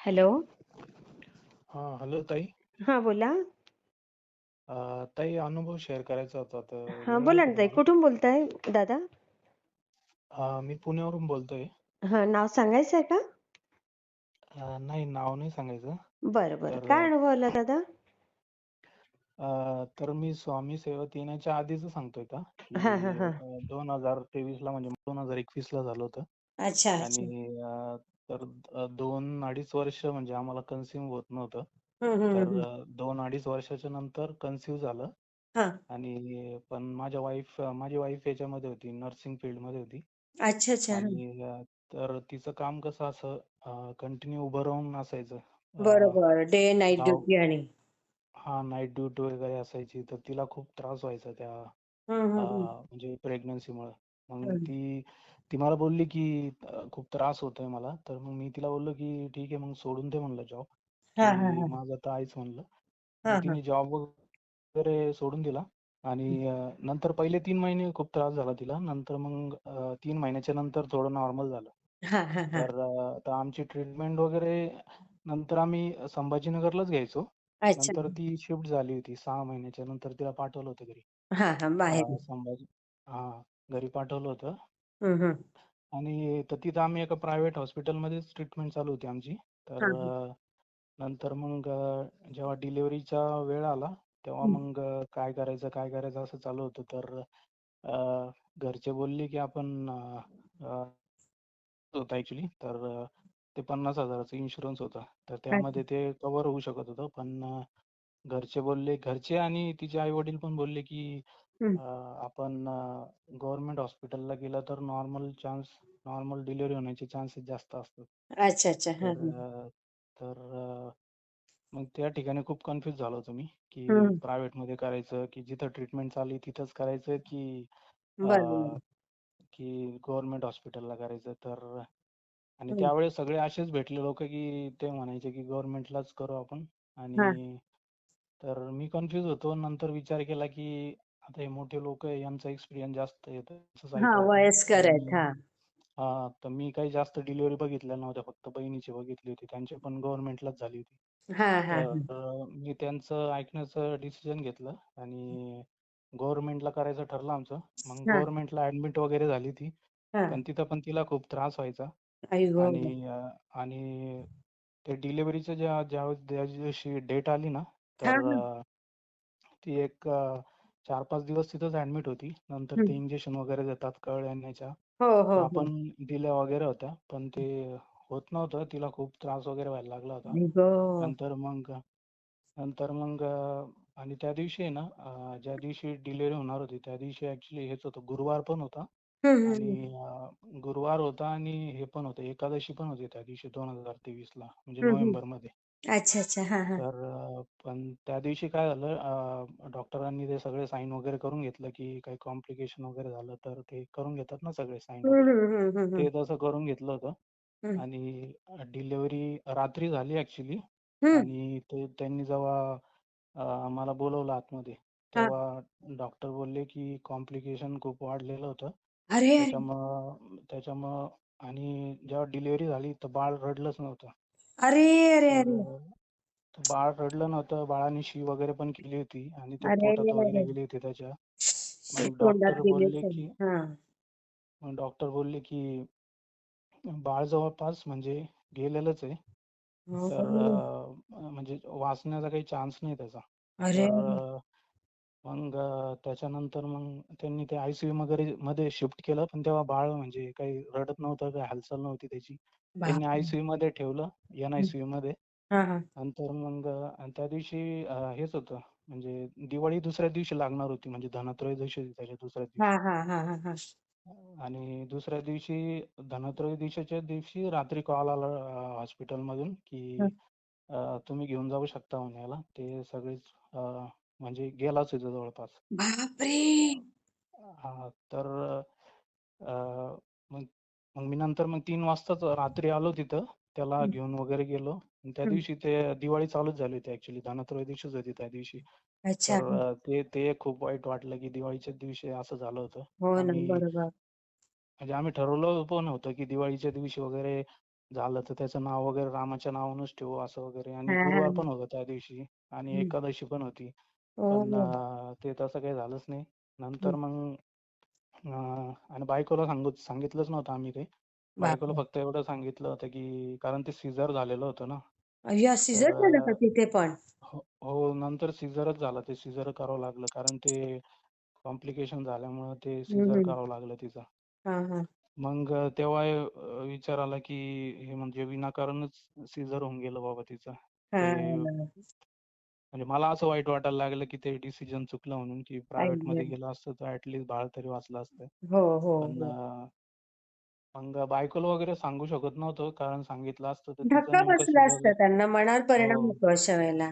Hello. हा hello ताई. हा बोला. अं, ताई अनुभव शेअर करायचा होता तर हा वेळ आहे बोला का ना ताई तुम्हाला कुठून बोलताय दादा? अं, मी पुण्यावरून बोलतोय. हा नाव सांगायचंय का? अं, नाही नाव नाही सांगायचं. बरं बरं. तर काय अनुभव आला दादा? अं, तर मी स्वामी सेवेत येण्याच्या आधीच सांगतोय का हा हा की हा दोन हजार तेवीस ला म्हणजे दोन हजार एकवीस ला झालं होतं. अच्छा अच्छा. आणि तर अं, दोन अडीच वर्ष म्हणजे आम्हाला कन्सिव्ह होत नव्हतं. तर. अं, दोन अडीच वर्षाच्या नंतर कन्सिव्ह झालं. हा. आणि पण माझ्या वाईफ माझी वाईफ याच्यामध्ये होती नर्सिंग फील्डमध्ये होती. अच्छा अच्छा. हा. आणि अं, तर तिचं काम कसं असं कंटिन्यू उभं राहून असायचं. अं, बरोबर. डे नाईट धाव ड्युटी आणि. हा नाईट ड्युटी वगैरे असायची. तर तिला खूप त्रास व्हायचा त्या म्हणजे प्रेग्नन्सीमुळे मग. ती ती मला बोलली की अं, खूप त्रास होतोय मला. तर मग मी तिला बोललो की ठीक आहे मग सोडून दे म्हणलं जॉब हा हा की हा. माझं तर आहेच म्हणलं. मग हा तिने जॉब वगैरे सोडून दिला आणि अं, नंतर पहिले तीन महिने खूप त्रास झाला तिला. नंतर मग अं, तीन महिन्याच्या नंतर थोडं नॉर्मल झालं. हा हा हा. तर अं, तर आमची ट्रीटमेंट वगैरे नंतर आम्ही संभाजीनगरलाच घ्यायचो. अच्छा. नंतर ती शिफ्ट झाली होती. सहा महिन्याच्या नंतर तिला पाठवलं होतं घरी. हा हा बाहेर. अं, संभाजी हा घरी पाठवलं होतं. हम्म, हम्म. आणि तर तिथं आम्ही एका प्रायव्हेट हॉस्पिटलमध्येच ट्रीटमेंट चालू होती आमची. तर हा हा. अं, नंतर मग अं, जेव्हा डिलिव्हरीचा वेळ आला तेव्हा. मग अं, काय करायचं काय करायचं असं चालू होतं. तर अं, घरचे बोलले की आपण अं, अं, होता ऍक्च्युली तर अं, ते पन्नास हजाराचं इन्शुरन्स होता. तर अच्छा. त्यामध्ये ते कव्हर होऊ शकत होतं. पण अं, घरचे बोलले घरचे आणि तिचे आई वडील पण बोलले की अं, आपण गव्हर्नमेंट हॉस्पिटलला गेलं तर नॉर्मल चान्स नॉर्मल डिलिव्हरी होण्याचे चान्सेस जास्त असतात. अच्छा अच्छा. हा तर हा. अं, तर अं, मग त्या ठिकाणी खूप कन्फ्युज झालो होतो मी की. प्रायव्हेटमध्ये करायचं की जिथं ट्रीटमेंट चालू आहे तिथंच करायचं की बरोबर की गव्हर्नमेंट हॉस्पिटलला करायचं. तर आणि. त्यावेळेस सगळे असेच भेटले लोक की ते म्हणायचे की गव्हर्नमेंटलाच करू आपण. हा. आणि तर मी कन्फ्युज होतो नंतर विचार केला की आता हे मोठे लोक आहे यांचा एक्सपिरियन्स जास्त आहे तसंच हा वयस्कर तर आहेत मी हा. हा तर मी काही जास्त डिलिव्हरी बघितल्या नव्हत्या फक्त बहिणीची बघितली होती त्यांची पण गव्हर्नमेंटलाच झाली होती. हा हा. तर मी त्यांचं ऐकण्याचं डिसिजन घेतलं आणि गव्हर्नमेंटला करायचं ठरलं आमचं. मग हा. गव्हर्नमेंटला ऍडमिट वगैरे झाली ती. हा. पण तिथं पण तिला खूप त्रास व्हायचा. आई गो. आणि अं, आणि ते डिलिव्हरीचं ज्या ज्या ज्या दिवशी डेट आली ना हा तर हा. अं, ती एक चार पाच दिवस तिथंच ऍडमिट होती. नंतर ते हम्म. इंजेक्शन वगैरे देतात कळ येण्याच्या हो हो त्या हो. पण दिल्या वगैरे होत्या. पण ते होत नव्हतं. तिला खूप त्रास वगैरे व्हायला लागला होता. आई गो नंतर मग नंतर मग अं, आणि त्या दिवशी आहे ना अं, ज्या दिवशी डिलिव्हरी होणार होती त्या दिवशी ऍक्च्युली हेच होतं. गुरुवार पण होता. हम्म, हम्म, आणि. अं, गुरुवार होता आणि हे पण होतं. एकादशी पण होती त्या दिवशी दोन हजार तेवीस ला म्हणजे हम्म, नोव्हेंबर. मध्ये अच्छा अच्छा. हा हा. तर अं, पण त्या दिवशी काय झालं डॉक्टरांनी ते सगळे साईन वगैरे करून घेतलं की काही कॉम्प्लिकेशन वगैरे झालं तर ते करून घेतात ना सगळे साईन वगैरे. ते तसं करून घेतलं होतं. आणि डिलिव्हरी रात्री झाली ऍक्च्युली. आणि ते त्यांनी जेव्हा अं, आम्हाला बोलवलं आतमध्ये हा. तेव्हा डॉक्टर बोलले की कॉम्प्लिकेशन खूप वाढलेलं होतं. अरे! त्याच्यामुळं त्याच्यामुळं आणि जेव्हा डिलिव्हरी झाली तर बाळ रडलंच नव्हतं. अरे अरे तर अरे. अं, तर बाळ रडलं नव्हतं. बाळाने शी वगैरे पण केली होती आणि ते अरे पोटात वगैरे अरे. गेली होती त्याच्या. ते मग तोंडात डॉक्टर गेली बोलले असेल. की हा. मग डॉक्टर बोलले की बाळ जवळपास म्हणजे गेलेलंच आहे. तर हो. अं, म्हणजे वाचण्याचा काही चान्स नाही त्याचा. अरे तर अं, मग अं, त्याच्यानंतर मग त्यांनी ते आयसीयू वगैरे मध्ये शिफ्ट केलं. पण तेव्हा बाळ म्हणजे काही रडत नव्हतं काही हालचाल नव्हती त्याची. त्यांनी बापरे! आयसीयू मध्ये ठेवलं एन आयसीयू मध्ये. हा हा. नंतर मग अं, त्या दिवशी अं, हेच होतं. म्हणजे दिवाळी दुसऱ्या दिवशी लागणार होती. म्हणजे धनत्रयोदशी होती त्याच्या दुसऱ्या हा दिवशी. हा हा हा हा आणि दुसऱ्या दिवशी धनत्रयोदशीच्या दिवशी रात्री कॉल आला हॉस्पिटल मधून की अं, तुम्ही घेऊन जाऊ शकता म्हणे याला ते सगळेच अं, म्हणजे गेलाच होता जवळपास. बापरे! हा तर अं, मग मग मी नंतर मग तीन वाजताच रात्री आलो तिथं. त्याला घेऊन वगैरे गेलो. आणि त्या. दिवशी ते दिवाळी चालूच झाली होती ऍक्च्युली धनत्रयोदशीच होती त्या दिवशी. अच्छा. तर अं, ते ते खूप वाईट वाटलं की दिवाळीच्या दिवशी असं झालं होतं. हो ना आम्ही बरोबर. म्हणजे आम्ही ठरवलं पण होतं की दिवाळीच्या दिवशी वगैरे झालं तर त्याचं नाव वगैरे रामाच्या नावानंच ठेवू असं वगैरे. आणि हा, गुरुवार. पण होता त्या दिवशी. आणि. एकादशी पण होती. हो पण अं, ते तसं काही झालंच नाही. नंतर. मग अं, आणि बायकोला सांगू सांगितलंच नव्हतं आम्ही ते. बायकोला बापरे! फक्त एवढं सांगितलं होतं की कारण ते सिझर झालेलं होतं ना. अय्या तर सीझर झालं का अं, तिथे पण? हो हो, नंतर सिझरच झालं. ते सिझर करावं लागलं. कारण ते कॉम्प्लिकेशन झाल्यामुळं ते सिझर. करावं लागलं तिचं. हा हा. मग तेव्हा अं, विचार आला की हे म्हणजे विनाकारणच सिझर होऊन गेलं बाबा तिचं. हा. म्हणजे मला असं वाईट वाटायला लागलं की ते डिसिजन चुकलं म्हणून की प्रायव्हेटमध्ये. गेलं असतं तर ऍटलीस्ट बाळ तरी वाचलं असतं. हो हो पण हो. अं, मग बायकोला वगैरे सांगू शकत नव्हतो कारण सांगितलं असतं तर तिचं धक्का नेमकं बसला सिझर असता त्यांना मनावर परिणाम हो. होतो अशा वेळेला.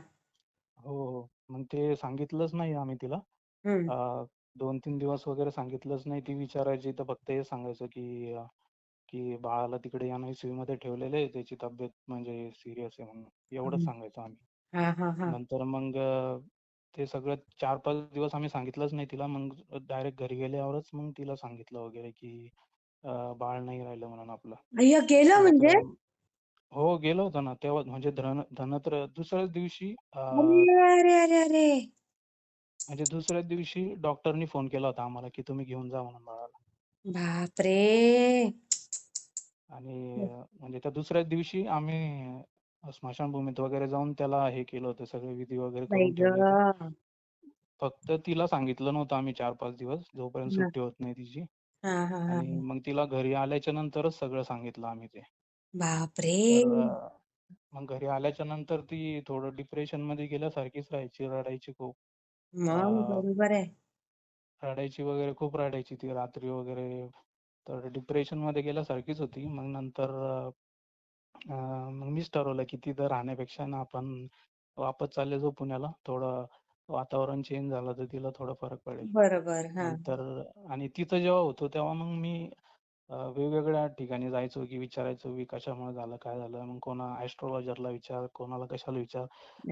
हो हो. मग ते सांगितलंच नाही आम्ही तिला. हम्म अं, दोन तीन दिवस वगैरे सांगितलंच नाही. ती विचारायची तर फक्त हे सांगायचं की अं, की बाळाला तिकडे NICU मध्ये ठेवलेलं आहे. त्याची तब्येत म्हणजे सिरियस आहे म्हणून. एवढंच सांगायचो आम्ही. हा हा हा. नंतर मग अं, ते सगळं चार पाच दिवस आम्ही सांगितलंच नाही तिला. मग डायरेक्ट घरी गेल्यावरच मग तिला सांगितलं वगैरे की अं, बाळ नाही राहिलं म्हणून आपलं. अय्या गेलं म्हणजे? नाहीतर हो गेलो होतो ना. तेव्हा म्हणजे धन धनत्र दुसऱ्याच दिवशी अं, अरे अरे अरे! अरे म्हणजे दुसऱ्याच दिवशी डॉक्टरनी फोन केला होता आम्हाला की तुम्ही घेऊन जा म्हणून बाळाला. बापरे! आणि म्हणजे त्या दुसऱ्याच दिवशी आम्ही स्मशानभूमीत वगैरे जाऊन त्याला हे केलं होतं सगळे विधी वगैरे करून ठेवले होते. फक्त तिला सांगितलं नव्हतं आम्ही चार पाच दिवस जोपर्यंत हा. सुट्टी होत नाही तिची. हा हा हा आणि मग तिला घरी आल्याच्या नंतरच सगळं सांगितलं आम्ही ते. बापरे! तर अं, मग घरी आल्याच्यानंतर ती थोडं डिप्रेशनमध्ये गेल्यासारखीच राहायची रडायची खूप. मग अं, बरोबर आहे. रडायची वगैरे खूप रडायची ती रात्री वगैरे. तर डिप्रेशनमध्ये गेल्यासारखीच होती. मग नंतर अं, अं, मग मीच ठरवलं की तिथं राहण्यापेक्षा ना आपण वापस चालले जाऊ पुण्याला. थोडं वातावरण चेंज झालं तर तिला थोडा फरक पडेल. बरोबर हा. नंतर आणि तिथं जेव्हा होतो तेव्हा मग मी अं, वेगवेगळ्या ठिकाणी जायचो की विचारायचो की कशामुळे झालं काय झालं? मग कोणा ऍस्ट्रोलॉजरला विचार कोणाला कशाला विचार?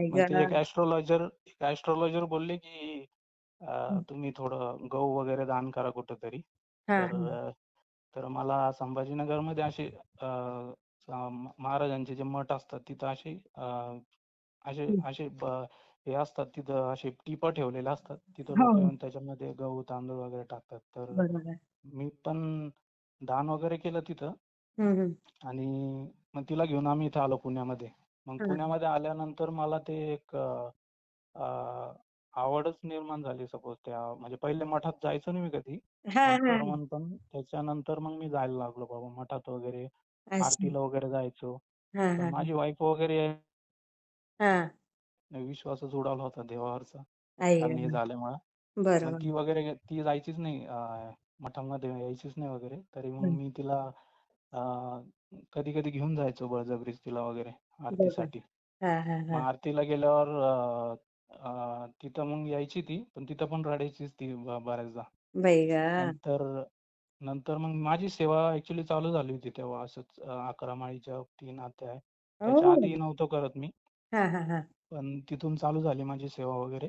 मग ते एक ग ऍस्ट्रोलॉजर एक ऍस्ट्रोलॉजर बोलले की अं. तुम्ही थोडं गहू वगैरे दान करा कुठेतरी. हा तर हा. अं, तर मला संभाजीनगरमध्ये असे अं, महाराजांचे जे मठ असतात तिथं असे अं, असे. असे हे असतात तिथं असे टिपं ठेवलेले असतात. तिथं हो. त्याच्यामध्ये गहू तांदूळ वगैरे टाकतात. तर मी पण दान वगैरे केलं तिथं आणि मग तिला घेऊन आम्ही इथं आलो पुण्यामध्ये. मग पुण्यामध्ये आल्यानंतर मला ते एक आवडच निर्माण झाली सपोज त्या म्हणजे पहिले मठात जायचो नाही मी कधी. पण त्याच्यानंतर मग मी जायला लागलो बाबा मठात वगैरे. अच्छा आरतीला वगैरे जायचो. हा हा माझी वाईफ वगैरे हा. विश्वासच उडाला होता देवावरचा. आई कारण हे झाल्यामुळं. मग बरोबर. ती वगैरे ती जायचीच नाही अं, मठामध्ये यायचीच नाही वगैरे. तरी मग. मी तिला कधी कधी घेऊन जायचो बळजबरीच तिला वगैरे बरोबर. आरतीसाठी. हा हा मग हा. आरतीला गेल्यावर अं, अं, तिथं मग यायची ती पण तिथं पण रडायचीच ती ब- बऱ्याचदा. बाई ग. नंतर नंतर मग माझी सेवा ऍक्च्युली चालू झाली होती तेव्हा असंच अं, अकरा माळीच्या तीन अध्याय त्याच्या ओ आधी नव्हतो करत मी. हा हा हा. पण तिथून चालू झाली माझी सेवा वगैरे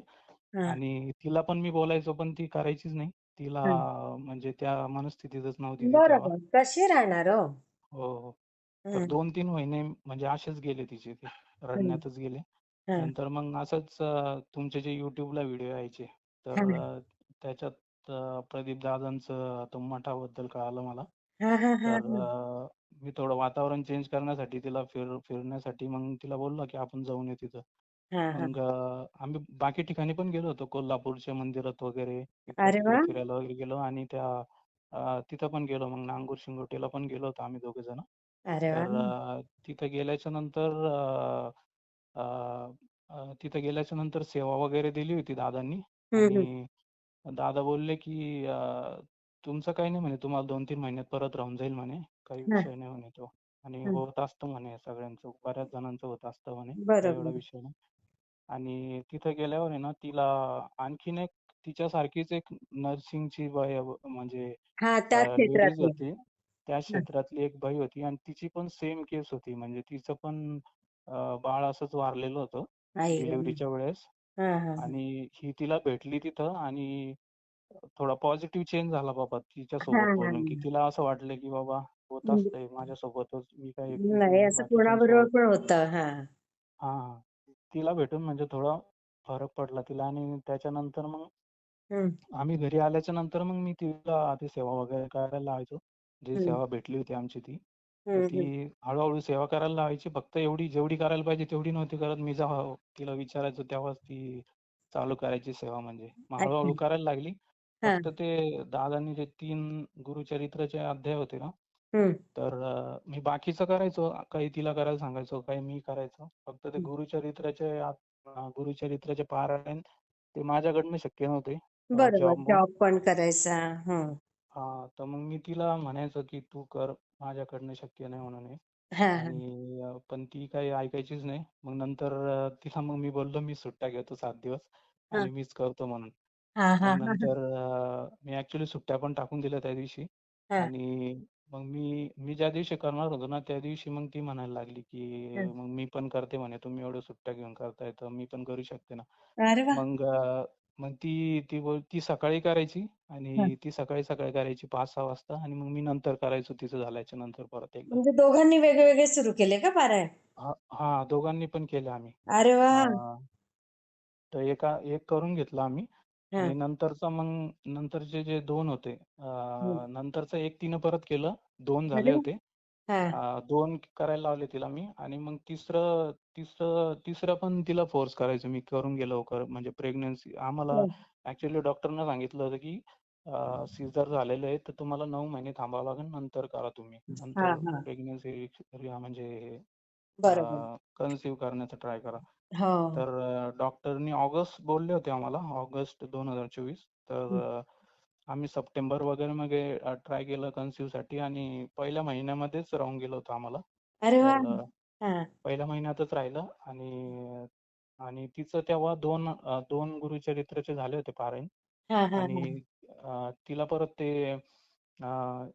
हा. आणि तिला पण मी बोलायचो पण ती करायचीच नाही. तिला हा. म्हणजे त्या मनस्थितीतच नव्हती ती तेव्हा. बरोबर कशी राहणार हो? हो हो. तर तीन महिने म्हणजे असेच गेले तिचे ते. रडण्यातच गेले. हा. नंतर मग असंच अं, तुमचे जे युट्यूबला व्हिडिओ यायचे तर हा. अं, त्याच्यात अं, प्रदीप दादांचं तो मठाबद्दल कळालं मला. हा हा हा तर अं, मी थोडं वातावरण चेंज करण्यासाठी तिला फिर फिरण्यासाठी मग तिला बोललो की आपण जाऊन येऊ तिथं. हा हा. मग अं, आम्ही बाकी ठिकाणी पण गेलो होतो. कोल्हापूरच्या मंदिरात वगैरे इकडे अरे तिकडे वा फिरायला वगैरे गेलो आणि त्या अं, तिथं पण गेलो. मग नांगूर शिंगोटेला पण गेलो होतो आम्ही दोघे जण. अरे वा तर अं, तिथं गेल्याच्यानंतर अं, अं, अं, तिथं गेल्याच्यानंतर सेवा वगैरे दिली होती दादांनी. हम्म हम्म आणि दादा बोलले की अं, तुमचं काही नाही म्हणे तुम्हाला दोन तीन महिन्यात परत राहून जाईल म्हणे काही हा. विषय नाही म्हणे तो. आणि हा. होत असतं म्हणे सगळ्यांचं बऱ्याच जणांचं होत असतं म्हणे काही एवढा बरोबर. विषय नाही. आणि तिथं गेल्यावर आहे ना तिला आणखीन एक तिच्यासारखीच एक नर्सिंगची बाई म्हणजे हा त्या लेडीज क्षेत्रातले होती त्या हा. क्षेत्रातली एक बाई होती आणि तिची पण सेम केस होती. म्हणजे तिचं पण अं, बाळ असंच वारलेलं होतं आई. ग डिलिव्हरीच्या वेळेस. हा हा. हा आणि ही तिला भेटली तिथं आणि थोडा पॉझिटिव्ह चेंज झाला बाबा हा तिच्यासोबत बोलून की तिला असं वाटलं की बाबा होत म्हणजे असतंय माझ्यासोबतच मी काय एकटीच नाही नाही असं कोणाबरोबर पण होतं हा. हा तिला भेटून म्हणजे थोडा फरक पडला तिला आणि त्याच्यानंतर मग आम्ही घरी आल्याच्यानंतर मग मी तिला आधी सेवा वगैरे करायला लावायचो. जी सेवा भेटली होती आमची ती. ती हळूहळू सेवा करायला लावायची. फक्त एवढी जेवढी करायला पाहिजे तेवढी नव्हती करत. मी जेव्हा तिला विचारायचो तेव्हाच ती चालू करायची सेवा म्हणजे. हळूहळू करायला लागली. फक्त ते दादांनी जे तीन गुरुचरित्राचे अध्याय होते ना तर मी बाकीचं करायचो. काही तिला करायला सांगायचो काही मी करायचो. फक्त ते. गुरुचरित्राचे गुरुचरित्राचे पारायण ते माझ्याकडनं शक्य नव्हते. बरोबर. जॉब पण करायचा. हा तर मग मी तिला म्हणायचो की तू कर माझ्याकडनं शक्य नाही म्हणून हे हा. हा आणि अं, पण ती काही ऐकायचीच नाही. मग नंतर अं, तिला मग मी बोललो मी सुट्ट्या घेतो सात दिवस हा. आणि मीच करतो म्हणून. हा हा हा नंतर अं, मी ऍक्च्युली सुट्ट्या पण टाकून दिल्या त्या दिवशी. हा. आणि मग मी मी ज्या दिवशी करणार होतो ना त्या दिवशी मग ती म्हणायला लागली की हा. मग मी पण करते म्हणे तुम्ही एवढ्या सुट्ट्या घेऊन करताय तर मी पण करू शकते ना. अरे मग अं, मग ती ती बोल ती सकाळी करायची हा. आणि ती सकाळी सकाळी करायची पाच सहा वाजता आणि मग मी नंतर करायचो तिचं झाल्याच्यानंतर परत एकदा. म्हणजे दोघांनी वेगळे वेगळे सुरू केले का पारायण? हा हा दोघांनी पण केलं आम्ही. अरे वा! अं, तर एका एक करून घेतला आम्ही हा. आणि नंतरचा मग नंतरचे जे दोन होते. अं, नंतरचं एक तिनं परत केलं. दोन अरे झाले वा! होते. हा. अं, दोन करायला लावले तिला मी आणि मग तिसरं तिसरं तिसरं पण तिला फोर्स करायचो मी करून गेलो लवकर म्हणजे प्रेग्नन्सी. आम्हाला हो. ऍक्च्युली डॉक्टरनं सांगितलं होतं की सीझर झालेलं आहे तर तुम्हाला नऊ महिने थांबावं लागेल नंतर करा तुम्ही. हा नंतर हा प्रेग्नन्सी म्हणजे बरोबर. कन्सिव्ह करण्याचा ट्राय करा. हो. तर डॉक्टरनी ऑगस्ट बोलले होते आम्हाला ऑगस्ट दोन हजार चोवीस. तर. अं, आम्ही सप्टेंबर वगैरे मध्ये ट्राय केलं कन्सिव्हसाठी आणि पहिल्या महिन्यामध्येच राहून गेलं होतं आम्हाला. अरे वा! तर हा. पहिल्या महिन्यातच राहिलं आणि आणि तिचं तेव्हा दोन अं, दोन गुरुचरित्राचे झाले होते पारायण. हा हा आणि अं, तिला परत ते अं,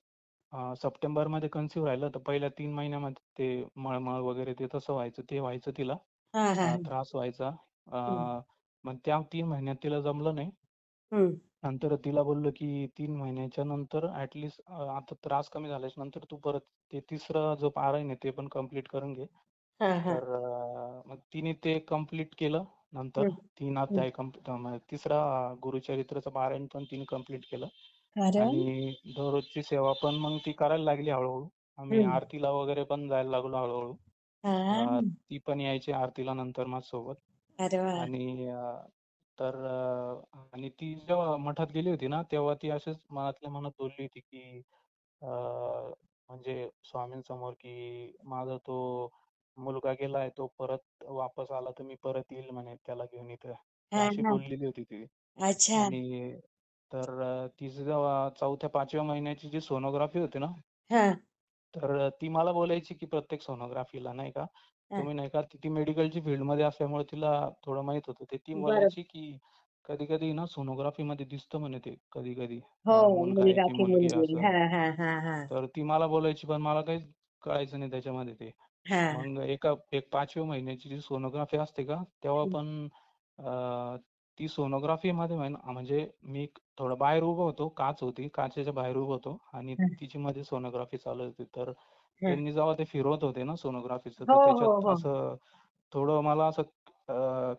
अं, सप्टेंबरमध्ये कन्सिव्ह राहिलं. तर पहिल्या तीन महिन्यामध्ये ते मळमळ वगैरे ते तसं व्हायचं ते व्हायचं तिला. हा हा. अं, त्रास व्हायचा. हम्म. अं, मग त्या तीन महिन्यात तिला जमलं नाही. नंतर तिला बोललो की तीन महिन्याच्या नंतर ऍटलिस्ट आता त्रास कमी झाल्याच्यानंतर तू परत ते तिसरं जो पारायण आहे ते पण कंप्लीट करून घे. हा हा. तर अं, मग तिने ते कंप्लीट केलं. नंतर. तीन. अध्याय कंप्लीट तिसरा गुरुचरित्राचं पारायण पण तिने कंप्लीट केलं. आणि दररोजची सेवा पण मग ती करायला लागली हळूहळू. आम्ही. आरतीला वगैरे पण जायला लागलो हळूहळू. हा. ती पण यायची आरतीला नंतर माझ्यासोबत. अरे वा! आणि अं, तर अं, आणि ती जेव्हा मठात गेली होती ना तेव्हा ती अशीच मनातल्या मनात बोलली होती की अं, म्हणजे स्वामींसमोर की माझा तो मुलगा गेलाय तो परत वापस आला तर मी परत येईल म्हणे त्याला घेऊन इथं. तर हा अशी हा बोललेली होती ती. अच्छा. आणि तर अं, तिचं जेव्हा चौथ्या पाचव्या महिन्याची जी सोनोग्राफी होती ना हा. तर ती मला बोलायची की प्रत्येक सोनोग्राफीला नाही का. तुम्ही नाही का ती मेडिकलची फील्डमध्ये असल्यामुळे तिला थोडं माहीत होतं. ते ती बोलायची की कधी कधी ना सोनोग्राफी मध्ये दिसतं म्हणे ते कधी कधी हो मुलगा आहे मुलगा की की मुलगी आहे मुलगी. असं. हा हा हा हा. तर ती मला बोलायची पण मला काहीच कळायचं नाही त्याच्यामध्ये ते. हा. मग एका एक पाचव्या महिन्याची जी सोनोग्राफी असते का तेव्हा. पण अं, ती सोनोग्राफी मध्ये म्हण- म्हणजे मी थोडं बाहेर उभं होतो काच होती काचेच्या बाहेर उभं होतो आणि हा, तिची मध्ये सोनोग्राफी चालू होती. तर हा. त्यांनी जेव्हा ते फिरवत होते ना सोनोग्राफीचं हो तर हो त्याच्यात हो असं थोडं मला असं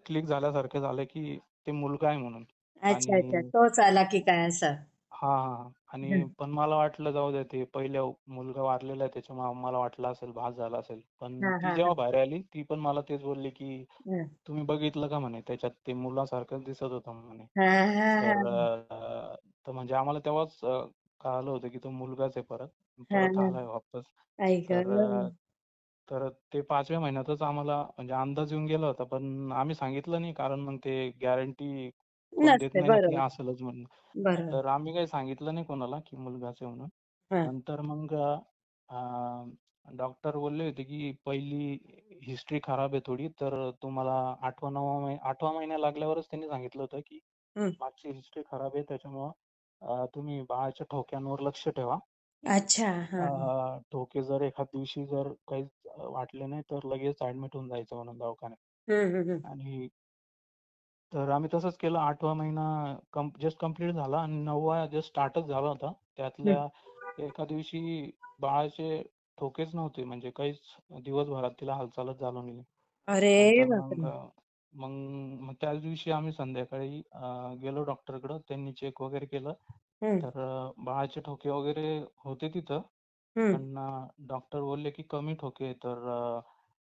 क्लिक झाल्यासारखं झालं की ते मुलगा आहे म्हणून अच्छा अच्छा. तोच आला की काय असं? हा हा. आणि पण मला वाटलं जाऊ दे ते पहिल्या मुलगा वारलेला आहे त्याच्यामुळे मला वाटलं असेल भास झाला असेल. पण ती जेव्हा बाहेर आली ती पण मला तेच बोलली की तुम्ही बघितलं का? म्हणे त्याच्यात ते मुलासारखंच दिसत होतं म्हणे. तर म्हणजे आम्हाला तेव्हाच कळालं होतं की तो मुलगाच आहे परत. परत आलाय वापस. तर तर ते पाचव्या महिन्यातच आम्हाला म्हणजे अंदाज येऊन गेला होता पण आम्ही सांगितलं नाही कारण मग ते गॅरंटी देत नसते नाही ना की बरोबर. असेलच म्हणून बरोबर. तर आम्ही काही सांगितलं नाही कोणाला की मुलगाच आहे म्हणून. हा. नंतर मग डॉक्टर बोलले होते की पहिली हिस्ट्री खराब आहे थोडी तर तुम्हाला आठवा नववा महि आठवा महिना लागल्यावरच त्यांनी सांगितलं होतं की हम्म. मागची हिस्ट्री खराब आहे त्याच्यामुळं अं, तुम्ही बाळाच्या ठोक्यांवर लक्ष ठेवा. अच्छा हा अं, ठोके जर एखाद दिवशी जर काही वाटले नाही तर लगेच ऍडमिट होऊन जायचं म्हणून दवाखान्यात. हम्म हम्म हम्म. आणि तर आम्ही तसंच केलं. आठवा महिना जस्ट कंप्लीट झाला आणि नववा जस्ट स्टार्टच झाला होता. त्यातल्या एका दिवशी बाळाचे ठोकेच नव्हते. म्हणजे काहीच दिवसभरात तिला हालचालच झाली नाही. अरे मग त्याच दिवशी आम्ही संध्याकाळी गेलो डॉक्टरकडं. त्यांनी चेक वगैरे केलं. तर बाळाचे ठोके वगैरे होते तिथं. पण डॉक्टर बोलले की कमी ठोके तर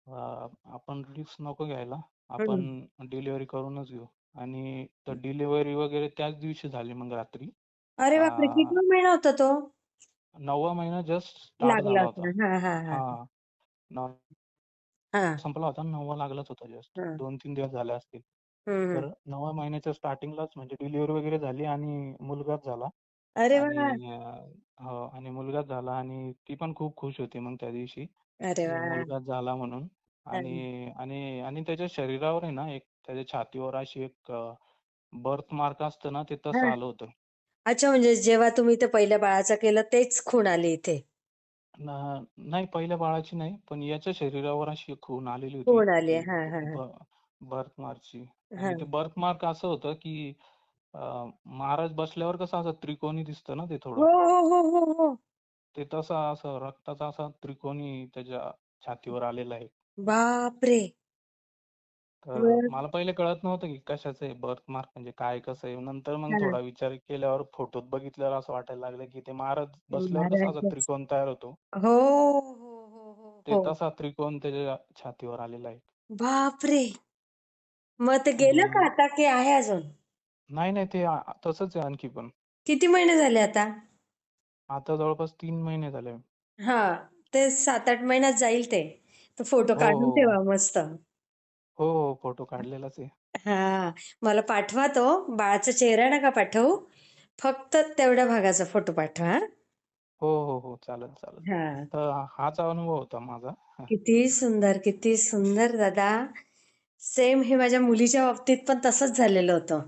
आपण रिस्क नको घ्यायला. आपण डिलिव्हरी करूनच घेऊ. आणि तर डिलिव्हरी वगैरे त्याच दिवशी झाली मग रात्री. अरे बापरे! अं, कितवा महिना होता तो? नववा महिना जस्ट स्टार्ट लागला झाला होता. होता. हा हा हा. हा. नव- हा. संपला होता नववा लागलाच होता जस्ट. हा. दोन तीन दिवस झाले असतील. तर. नवव्या महिन्याच्या स्टार्टिंगलाच म्हणजे डिलिव्हरी वगैरे झाली आणि मुलगाच झाला. अरे आणि अं, हो आणि मुलगाच झाला आणि ती पण खूप खुश होती मग त्या दिवशी. अरे की मुलगाच झाला म्हणून. हा. आणि आणि आणि त्याच्या शरीरावर आहे ना एक त्याच्या छातीवर अशी एक बर्थ मार्क असतं ना ते तसं हा. आलं होतं. अच्छा म्हणजे जेव्हा तुम्ही ते पहिल्या बाळाचं केलं तेच खूण आली इथे? न- नाही पहिल्या बाळाची नाही पण याच्या शरीरावर अशी खून आलेली होती खूण आली हा हा हा. बर्थ मार्कची हा आणि ते बर्थ मार्क असं होतं की अं, महाराज बसल्यावर कसं असं त्रिकोणी दिसतं ना ते थोडं. हो हो हो हो हो. ते तसं असं रक्ताचा असा त्रिकोणी त्याच्या छातीवर आलेला आहे. बापरे! तर बर. मला पहिले कळत नव्हतं की कशाचं आहे बर्थ मार्क म्हणजे काय कसं आहे? नंतर मग हा थोडा विचार केल्यावर फोटोत बघितल्यावर असं वाटायला लागलं की ते महाराज बसल्यावर कसा असा त्रिकोण तयार होतो. हो हो हो हो ते हो. तसा त्रिकोण त्याच्या छातीवर आलेला आहे. बापरे! मग ते गेलं का हम्म. आता की आहे अजून? नाही नाही ते आ- तसंच आहे आणखी पण. किती महिने झाले आता? आता जवळपास तीन महिने झाले. हा ते सात आठ महिन्यात जाईल ते. तो फोटो हो काढून हो ठेवा मस्त. हो हो फोटो काढलेलाच आहे. हा मला पाठवा तो. बाळाचा चेहरा नका पाठवू. फक्त तेवढ्या भागाचा फोटो पाठवा हा? हो हो हो चालेल चालेल. हा. तर हाच अनुभव होता माझा. किती सुंदर किती सुंदर दादा. सेम हे माझ्या मुलीच्या बाबतीत पण तसंच झालेलं होतं.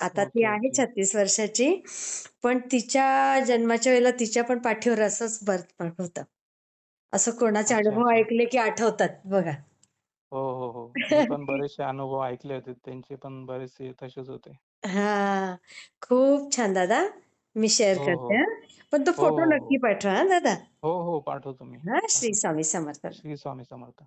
आता ती ओके आहे ओके. छत्तीस वर्षाची. पण तिच्या जन्माच्या वेळेला तिच्या पण पाठीवर असंच बर्थमार्क होतं. असं कोणाचे अनुभव ऐकले की आठवतात बघा. हो हो हो. मी पण बरेचसे अनुभव ऐकले होते. त्यांचे पण बरेचसे तसेच होते. हा. खूप छान दादा. मी शेअर हो करते हो. हा. पण तो हो फोटो हो नक्की पाठवा हा दादा. हो हो. पाठवतो मी. हा श्री स्वामी समर्थ. श्री स्वामी समर्थ.